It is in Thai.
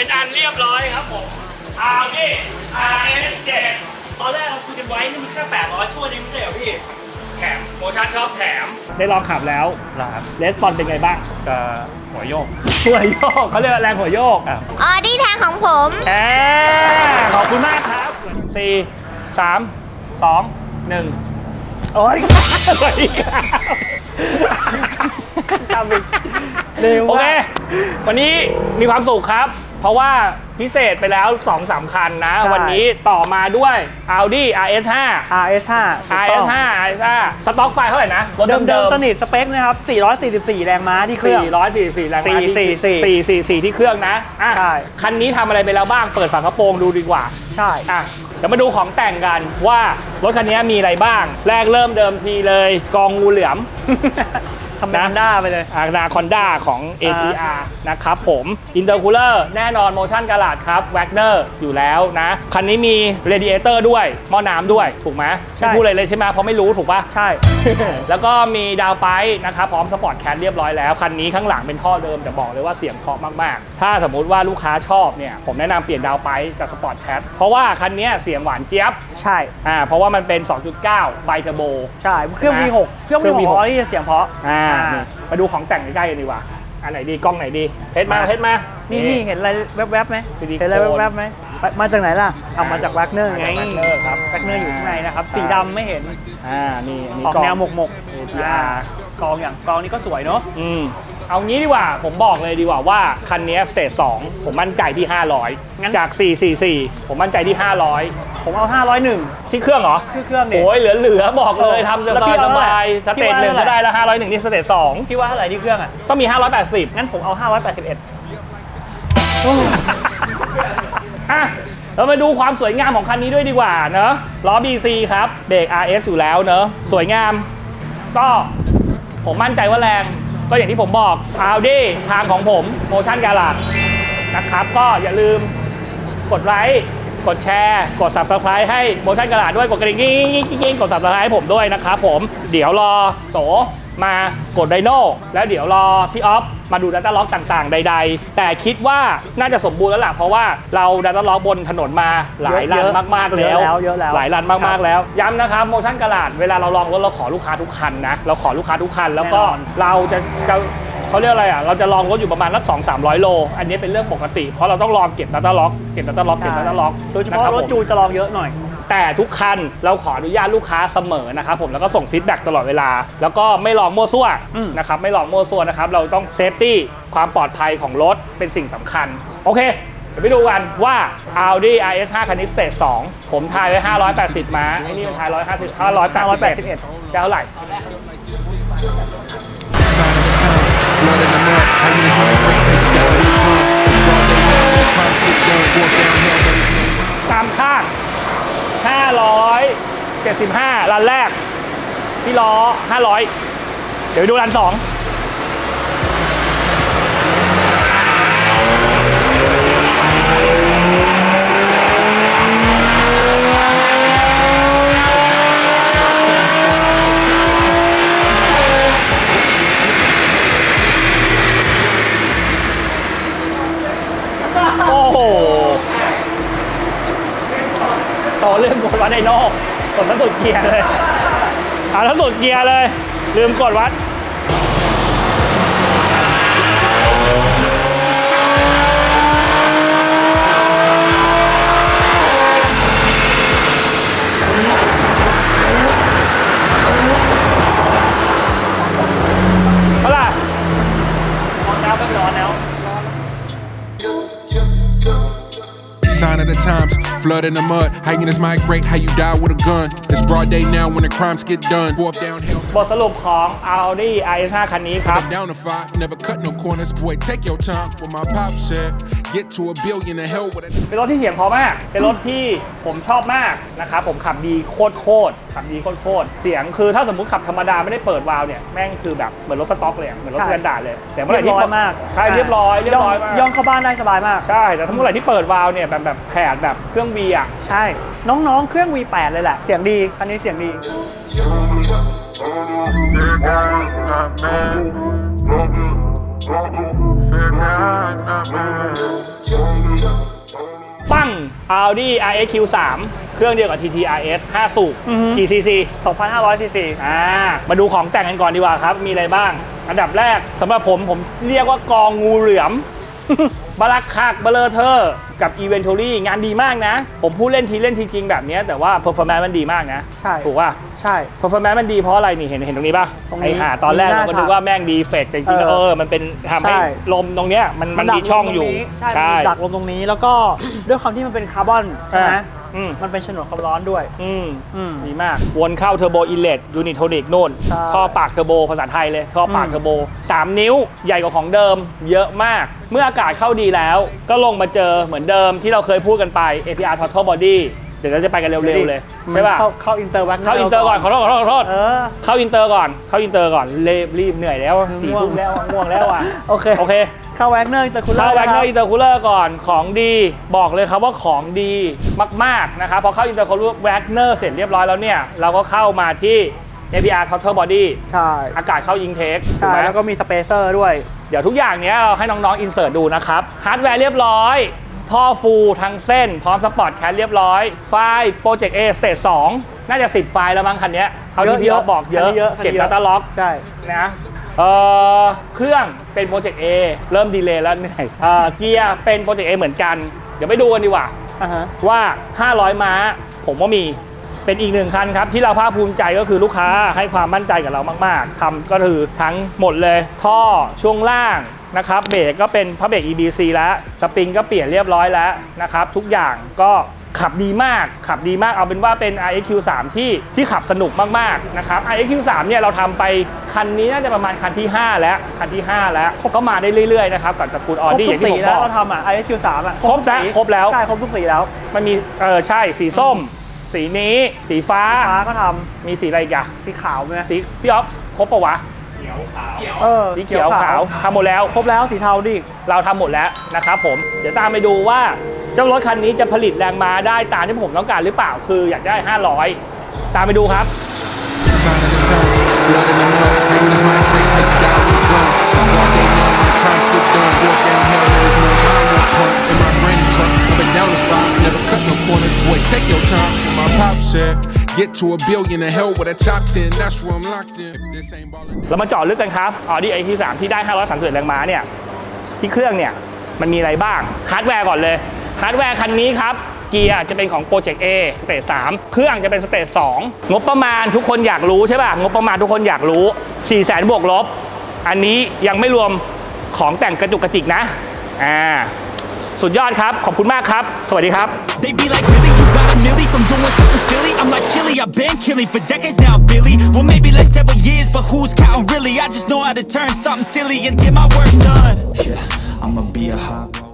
เป็นอันเรียบร้อยครับผมอานี่ RS7 ตอนแรกเราคุยกันไว้นี่มันแค่800ทั่วนี้ไม่ใช่เหรอพี่ แถมโมชั่นชอบแถม ได้ลองขับแล้วครับเลสปอนเป็นไงบ้าง ก็หัวโยก หัวโยกเขาเรียกว่าแรงหัวโยกอะออดี้แทนของผม แอบขอบคุณมากครับสี่สามสองหนึ่ง โอ้ยสวัสดีครับทำอีกเร็วโอมาเคกวันนี้มีความสุขครับ เพราะว่าพิเศษไปแล้ว 2 3คันนะ ใช่ วันนี้ต่อมาด้วย Audi RS5 RS5 RS5 RS5 สต็อกไฟเท่าไหร่นะ รถเดิมเดิเดิมมสนิทสเปคนะครับ 444 แรงม้าที่เครื่อง 444แรงม้าที่444 444 ที่เครื่องนะอะใช่ คันนี้ทำอะไรไปแล้วบ้าง เปิดฝากระโปรงดูดีกว่า ใช่ อะ เดี๋ยวมาดูของแต่งกันว่ารถคันนี้มีอะไรบ้าง แรกเริ่มเดิมทีเลย กองงูเหลือม ทำเป็นด้าไปเลย อานาคอนด้าของ ATR นะครับผมอินเตอร์คูลเลอร์แน่นอน motion ก a ลาดครับแวกเนอร์อยู่แล้วนะ คันนี้มี radiator ด้วย หม้อน้ำด้วย ถูกไหมใช่ ไม่พูดอะไรเลยใช่ไหมเพราะไม่รู้ถูกปะ ใช่ แล้วก็มีดาวไปนะครับพร้อมสปอร์ตแคทเรียบร้อยแล้ว คันนี้ข้างหลังเป็นท่อเดิม แต่บอกเลยว่าเสียงเพราะมาก ๆ ถ้าสมมุติว่าลูกค้าชอบเนี่ย ผมแนะนำเปลี่ยนดาวไปจากสปอร์ตแคทเพราะว่าคันนี้เสียงหวานเจี๊ยบใช่อ่าเพราะว่ามันเป็น 2.9 ไฟเทอร์โบ ใช่เครื่อง นะ V6 เครื่องเครื่อง V6 V6 ออดี้จะเสียงเพราะ อ่าอ่านี่มาดูของแต่งใกล้ๆกันดีกว่า อันไหนดีกล้องไหนดีเพชรมามาเพชรมานี่นี่นี่เห็นอะไรแวบๆไหมซิลิโคน เห็นอะไรแวบๆไหมไปมาจากไหนล่ะเอามาจากแวกเนอร์ไงมาจาก Wagner ครับแวกเนอร์อยู่ข้างในนะครับสีดำไม่เห็นอ่านี่อันนี้ออกกล้องแนวหมกหมก ATR กองอย่างกองนี้ก็สวยเนาะ อืม เอางี้ดีกว่า ผมบอกเลยดีกว่าว่า คันนี้สเตจ2ผมมั่นใจที่ 500 จาก 444 ผมมั่นใจที่ผมเอา 500ที่เครื่องเหรอ501คือเครื่องเนี่ย โอ้ยเหลือๆบอกเลยทำสแล้วพี่บายเอาสเท่าไหร่บายสเตจพี่หนึ่งว่าก็เท่าไหร่ได้แล้ว 501 นี่สเตจ2คิดว่าเท่าไหร่ที่เครื่องอะ ต้องมี 580 งั้นผมเอา 581 อะเรามาดูความสวยงามของคันนี้ด้วยดีกว่าเนอะล้อ BC ครับ เบรก RS อยู่แล้วเนอะสวยงาม ก็ผมมั่นใจว่าแรง ก็อย่างที่ผมบอก Audi ทางของผม Motion g a l a x นะครับ ก็อย่าลืมกดไลค์กดแชร์ กด Subscribe ให้ Motion g a l a x ด้วย กดกระดิ่งกิ๊งกิ๊งกิ๊งกด Subscribe ให้ผมด้วยนะครับผม เดี๋ยวรอโต มากดไดโน่แล้วเดี๋ยวรอพี่ออฟมาดู Data Log ต่างๆ ใด ๆ แต่คิดว่าน่าจะสมบูรณ์แล้วล่ะเพราะว่าเรา Data Log บนถนนมาหลายเยรัอะนมากๆแล้วเยอะแล้ว เยอะแล้วหลายรันมากๆแล้ว ย้ำนะครับโมชั่นกระดาษเวลาเราลองรถเราขอลูกค้าทุกคันนะเราขอลูกค้าทุกคันแล้วก็แน่นอนเราจะจะเขาเรียกอะไรอะ เราจะลองรถอยู่ประมาณสักสองสามร้อยโล อันนี้เป็นเรื่องปกติ เพราะเราต้องลองเก็บดัตต้าล็อก เก็บดัตต้าล็อก เก็บดัตต้าล็อกโดยเฉพาะรถจูนจะลองเยอะหน่อย แต่ทุกคันเราขออนุญาตลูกค้าเสมอนะครับผมแล้วก็ส่งฟีดแบ็กตลอดเวลา แล้วก็ไม่ลองมั่วซั่วอืมนะครับไม่ลองมั่วซั่วนะครับเราต้องเซฟตี้ความปลอดภัยของรถเป็นสิ่งสำคัญ โอเคเดี๋ยวไปดูกันว่า Audi RS5 คันนี้สเตจ2ผมทายไว้ 580 ม้าไอ้นี่มันทาย 150 581จะเท่าไหร่ Sign of the times, blood in the mud. I mean, it's my great that you down with the pump. It's broad day now, when the crimes get done. Walk downhill, 575 รันแรก ที่ล้อ 500 เดี๋ยวดูรัน2โอ้โห ต่อเรื่องกด วัดไดโน่กดทั้งสุดเกียร์เลยเอาทั้งสุดเกียร์เลย ลืมกดวัด flood in the mud. How you just migrate, how you die with a gun. It's broad day now when the crimes get done. Walk downhill, บทสรุปของ Audi RS5 คันนี้ครับ down to five. Never cut no corners, boy. Take your time. What my pop said. Get to a billion and hell with it. เป็นรถที่เสียงเพอมาก เป็นรถที่ผมชอบมากนะครับผมขับดีโคตรโคตรขับดีโคตรโคตรเสียงคือถ้าสมมติขับธรรมดาไม่ได้เปิดวาล์วเนี่ยแม่งคือแบบเหมือนรถสต็อกเลยอะเหมือนรถใช่สแตนดาร์ดเลยแต่เมื่อไหร่เรียที่บร้อยมากใช่เรียบร้อยเรียบร้อยมากย่องเข้าบ้านได้สบายมาก ใช่แต่ถ้าเมื่อไหร่ที่เปิดวาล์วเนี่ยแบบแบบแผดแบบเครื่องวีอะใช่ น้องๆ เครื่อง V8 เลยแหละ เสียงดีคันนี้เสียงดี They're down, not mad. Love it. ปั้ง Audi RS Q3 เครื่องเดียวกับ TT RS 5 สูบ อือฮึกี่ cc 2,500ซีซีอ่า มาดูของแต่งกันก่อนดีกว่าครับ มีอะไรบ้าง อันดับแรกสำหรับผมผมเรียกว่ากองงูเหลือม บารักคักเบลเทอร์กับ e v e n t o r y งานดีมากนะ ผมพูดเล่นทีเล่นทีจริงแบบเนี้ยแต่ว่า performance มันดีมากนะใช่ ถูกป่ะใช่ performance มันดีเพราะอะไรนี่เห็นเห็นตรงนี้ป่ะตรงนี้ไอ้ห่าตอนแรกมีหน้าเราก็นึกว่าแม่งดีเฟกแต่จริงๆเออเออมันเป็นทำให้ใช่ ลมตรงเนี้ยมันมันดักมีช่องอยู่ลตรงนี้ใช่มันดักลมตรงนี้แล้วก็ ด้วยความที่มันเป็นคาร์บอนใช่ไหมอะ อืม มันเป็นฉนวนความร้อนด้วย อืม อืม ดีมาก วนเข้าเทอร์โบอินเลตยูนิโทนิกนู่นใช่ท่อปากเทอร์โบภาษาไทยเลยท่อปากอืม เทอร์โบ 3 นิ้วใหญ่กว่าของเดิม เยอะมาก เมื่ออากาศเข้าดีแล้ว ก็ลงมาเจอเหมือนเดิมที่เราเคยพูดกันไป APR Total Body เดี๋ยวเราจะไปกันเร็วๆเลยใช่ป่ะเข้าเข้าอินเตอร์แว็กเข้าอินเตอร์ก่อนขอโทษขอโทษขอโทษเออเข้าอินเตอร์ก่อนเข้าอินเตอร์ก่อนรีบรีบเหนื่อยแล้วสี่ง่วงทุ่มแล้วง่วงแล้วอะโอเคโอเคเข้าแว็กเนอร์อินเตอร์คูลเลอร์เข้าแบงเกอร์อินเตอร์คูลเลอร์ก่อนของดีบอกเลยครับว่าของดีมากๆนะครับพอเข้าอินเตอร์คูลเลอร์แว็กเนอร์เสร็จเรียบร้อยแล้วเนี่ยเราก็เข้ามาที่ APR Total Body ใช่อากาศเข้ายิงเทคถูกใช่ไหมแล้วก็มีสเปเซอร์ด้วยเดี๋ยวทุกอย่างเนี้ยเราให้น้องๆอินเสิร์ตดูนะครับฮาร์ดแวร์เรียบร้อย ท่อฟูทั้งเส้น พร้อมสปอร์ตแคสเรียบร้อย ไฟล์ Project A Stage 2น่าจะ 10 ไฟล์แล้วมั้งคันเนี้ยเท่าที่พี่เยอ๊อะอฟบอกเยอะคันนี้เยอะคันนี้เก็บเยอะ Data Log ใช่นะเอ่อเครื่องเป็นโปรเจกต์ A เริ่มดีเลย์แล้วเหนื่อยเอ่อเกียร์เป็นโปรเจกต์ A เหมือนกัน เดี๋ยวไปดูกันดีกว่าอ่าฮะว่า 500 ม้า ผมว่ามีเป็นอีกหนึ่งคันครับ ที่เราภาคภูมิใจก็คือลูกค้าให้ความมั่นใจกับเรามาก ๆทำก็คือทั้งหมดเลย ท่อช่วงล่าง นะครับเบรกก็เป็นพระเบรก EBC แล้วสปริงก็เปลี่ยนเรียบร้อยแล้วนะครับทุกอย่างก็ขับดีมาก ขับดีมากเอาเป็นว่าเป็น iX3 ที่ที่ขับสนุกมากๆนะครับ iX3 เนี่ยเราทำไปคันนี้น่าจะประมาณคันที่ 5 แล้วคันที่ 5 แล้วก็มาได้เรื่อยๆนะครับกับตระกูลอคอรบดี้อทุย่ากงที่สีผมแล้บวอกเราทำอะ ISQ3 อะครบแล้วทุกสีครบแล้วใช่ครบทุกสีแล้ว มันมีเออใช่สีส้ม สีนี้ สีฟ้าฟ้าก็ทมีสีอะไรอีกอะำสีขาวไหมสีพี่อ๊อฟครบปะวะ เออสีเขียวขาวทำหมดแล้ว ครบแล้วสีเทาดิเราทำหมดแล้วนะครับผม เดี๋ยวตามไปดูว่าเจ้ารถคันนี้จะผลิตแรงม้าได้ตามที่ผมต้องการหรือเปล่าคืออยากได้ 500 ตามไปดูครับ Sign of the times, blood in the mud. Hanging is my great how you die with a gun. It's broad day now when the crimes get done. Walk downhill, there is no mile no punt. In my granny truck, up and down the five. Never cut no corners, boy, take your time. And my pop said, get to a billion and hell with a top 10. That's where I'm locked in. If this ain't ballin'. เรามาเจาะลึกกันครับ Audi A3 ที่ได้ 531แรงม้าเนี่ยที่เครื่องเนี่ยมันมีอะไรบ้างฮาร์ดแวร์ก่อนเลยฮาร์ดแวร์คันนี้ครับ เกียร์จะเป็นของ Project A สเตจ3เครื่องจะเป็นสเตจ2งบประมาณทุกคนอยากรู้ใช่ป่ะ งบประมาณทุกคนอยากรู้ 4 0 0 0 0 0บวกลบ อันนี้ยังไม่รวมของแต่งกระจุกกระจิกนะอ่า สุดยอดครับ ขอบคุณมากครับ They be like, really? You got a milli from doing something silly? I'm like, chilly, I've been killing for decades now, Billy. Well, maybe like several years, but who's counting really? I just know how to turn something silly and get my work done. Yeah, I'ma be a hot